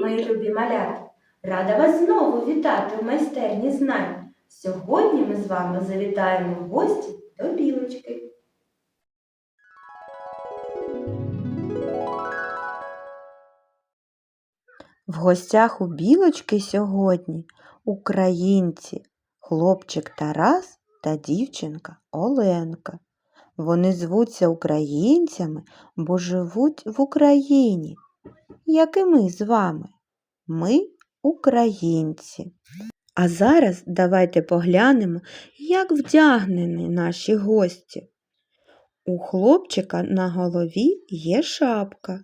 мої любі малята! Рада вас знову вітати в майстерні знань. Сьогодні ми з вами завітаємо в гості до білочки. В гостях у білочки сьогодні українці, хлопчик Тарас та дівчинка Оленка. Вони звуться українцями, бо живуть в Україні, як і ми з вами. Ми українці. А зараз давайте поглянемо, як вдягнені наші гості. У хлопчика на голові є шапка,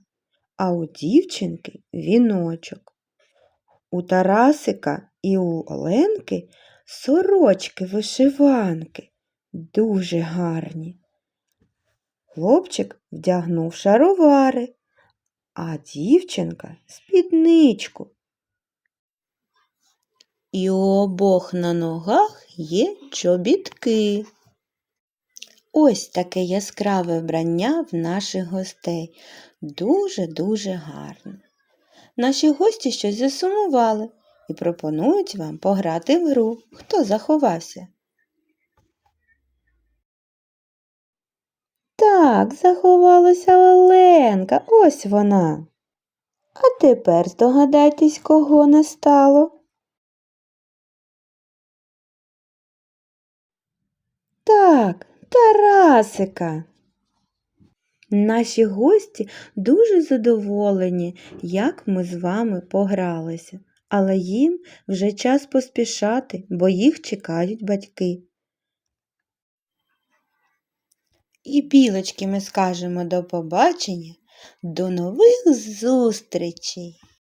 а у дівчинки віночок. У Тарасика і у Оленки сорочки вишиванки дуже гарні. Хлопчик вдягнув шаровари, а дівчинка спідничку. І у обох на ногах є чобітки. Ось таке яскраве вбрання в наших гостей. Дуже-дуже гарно. Наші гості щось засумували і пропонують вам пограти в гру. Хто заховався? Так, заховалася Оленка, ось вона. А тепер здогадайтесь, кого не стало. Так, Тарасика. Наші гості дуже задоволені, як ми з вами погралися, але їм вже час поспішати, бо їх чекають батьки. І білочки ми скажемо до побачення, до нових зустрічей!